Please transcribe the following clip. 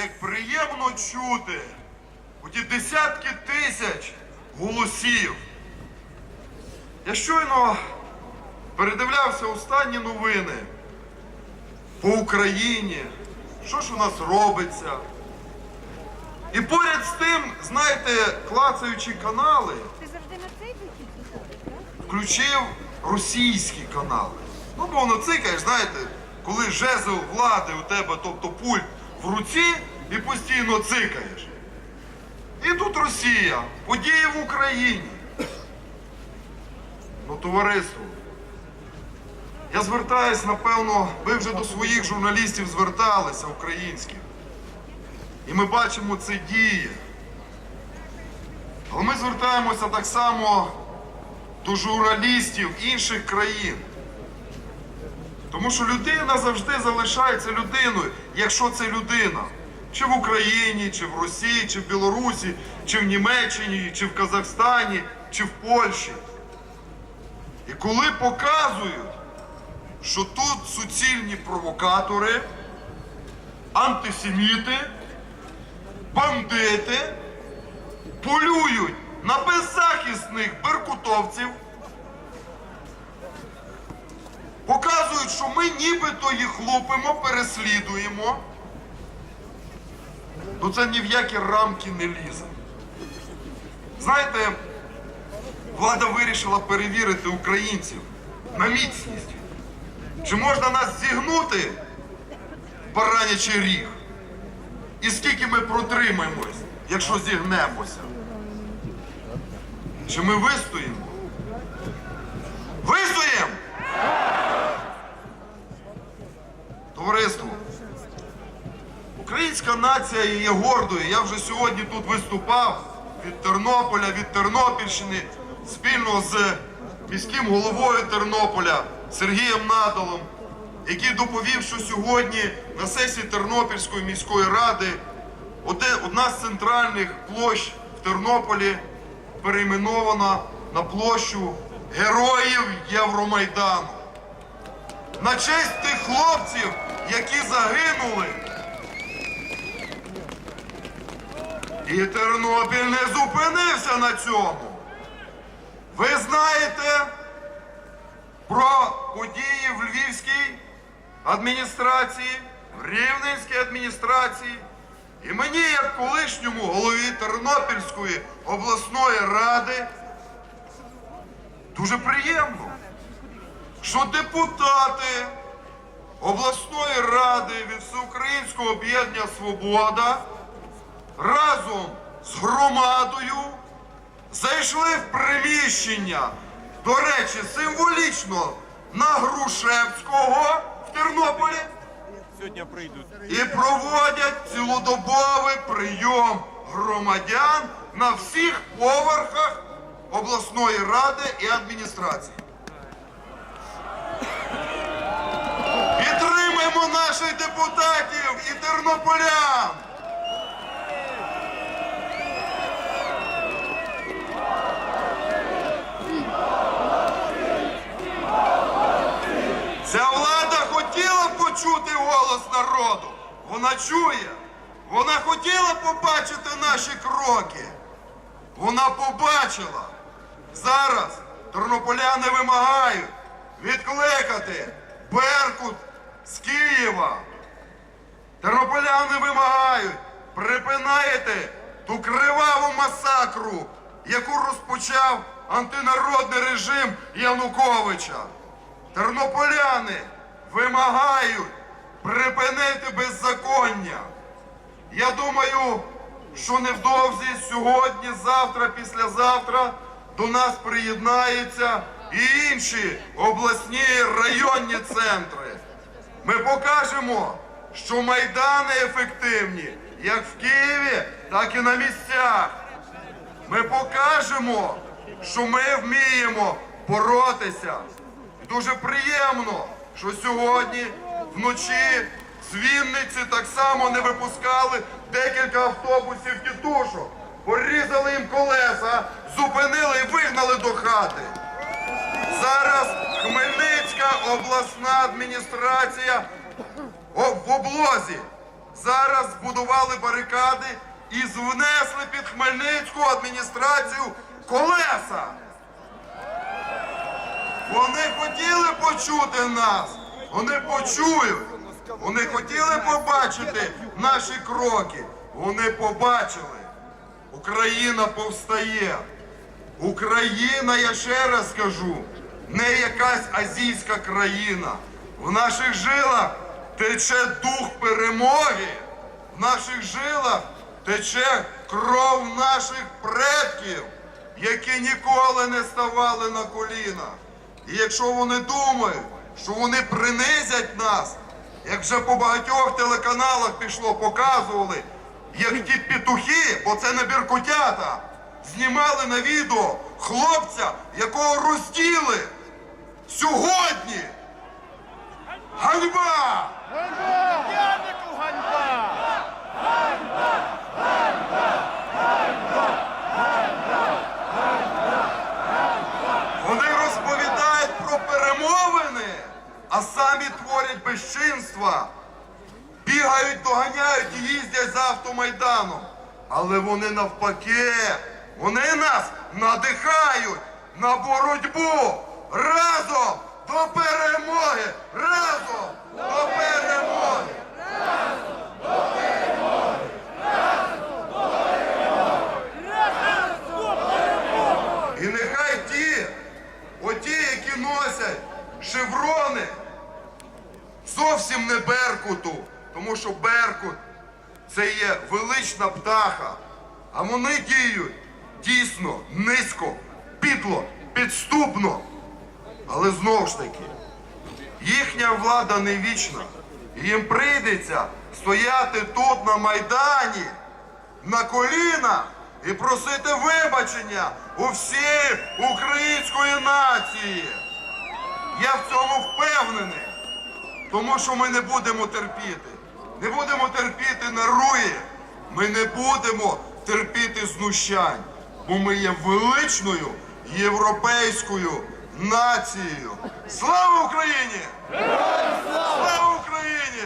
як приємно чути оті десятки тисяч голосів. Я щойно передивлявся останні новини по Україні, що ж у нас робиться. І поряд з тим, знаєте, клацаючи канали, включив російські канали. Ну, бо воно цикаєш, знаєте, коли жезл влади у тебе, тобто пульт в руці, і постійно цикаєш. І тут Росія, події в Україні. Ну, товариство. Я звертаюсь, напевно, ви вже до своїх журналістів зверталися українських. І ми бачимо це діє. Але ми звертаємося так само до журналістів інших країн. Тому що людина завжди залишається людиною, якщо це людина. Чи в Україні, чи в Росії, чи в Білорусі, чи в Німеччині, чи в Казахстані, чи в Польщі. І коли показують, що тут суцільні провокатори, антисеміти, бандити, полюють на беззахисних беркутовців, показують, що ми нібито їх лупимо, переслідуємо, то це ні в які рамки не лізе. Знаєте, влада вирішила перевірити українців на міцність. Чи можна нас зігнути в баранячий ріг? І скільки ми протримаємось, якщо зігнемося? Чи ми вистоїмо? Вистоїмо! Товариство, українська нація є гордою. Я вже сьогодні тут виступав від Тернополя, від Тернопільщини спільно з міським головою Тернополя Сергієм Надалом, який доповів, що сьогодні на сесії Тернопільської міської ради одна з центральних площ в Тернополі перейменована на площу Героїв Євромайдану. На честь тих хлопців, які загинули. І Тернопіль не зупинився на цьому. Ви знаєте про події в Львівській адміністрації, в Рівненській адміністрації. І мені, як колишньому голові Тернопільської обласної ради, дуже приємно, що депутати обласної ради від Всеукраїнського об'єднання Свобода разом з громадою зайшли в приміщення, до речі, символічно на Грушевського в Тернополі Сьогодні прийдуть. і проводять цілодобовий прийом громадян на всіх поверхах обласної ради і адміністрації. Підтримаємо наших депутатів і тернополян! Ця влада хотіла почути голос народу. Вона чує. Вона хотіла побачити наші кроки. Вона побачила. Зараз тернополяни вимагають відкликати Беркут з Києва. Тернополяни вимагають, припинаєте ту криваву масакру, яку розпочав антинародний режим Януковича. Тернополяни вимагають припинити беззаконня. Я думаю, що невдовзі сьогодні, завтра, післязавтра до нас приєднаються і інші обласні районні центри. Ми покажемо, що майдани ефективні як в Києві, так і на місцях. Ми покажемо, що ми вміємо боротися. І дуже приємно, що сьогодні вночі з Вінниці так само не випускали декілька автобусів тітушок. Порізали їм колеса, зупинили і вигнали до хати. Зараз Хмельницька обласна адміністрація в облозі зараз збудували барикади і внесли під Хмельницьку адміністрацію колеса. Вони хотіли почути нас, вони почують. Вони хотіли побачити наші кроки. Вони побачили. Україна повстає. Україна, я ще раз скажу, не якась азійська країна. В наших жилах тече дух перемоги. В наших жилах тече кров наших предків, які ніколи не ставали на коліна. І якщо вони думають, що вони принизять нас, як вже по багатьох телеканалах пішло, показували, як ті петухи, бо це не біркутята, знімали на відео хлопця, якого розділи сьогодні. Ганьба! Янику ганьба! Вони розповідають про перемовини, а самі творять безчинства. Бігають, доганяють і їздять за автомайданом. Але вони навпаки, вони нас надихають на боротьбу разом до перемоги! Разом до перемоги! І нехай ті, оті, які носять шеврони, зовсім не Беркуту, тому що Беркут це є велична птаха, а вони діють дійсно низько, підло, підступно. Але знову ж таки, їхня влада не вічна. І їм прийдеться стояти тут на Майдані на колінах і просити вибачення у всієї української нації. Я в цьому впевнений, тому що ми не будемо терпіти. Не будемо терпіти нарує, ми не будемо терпіти знущань, бо ми є величною європейською нацією. Слава Україні! Слава Україні!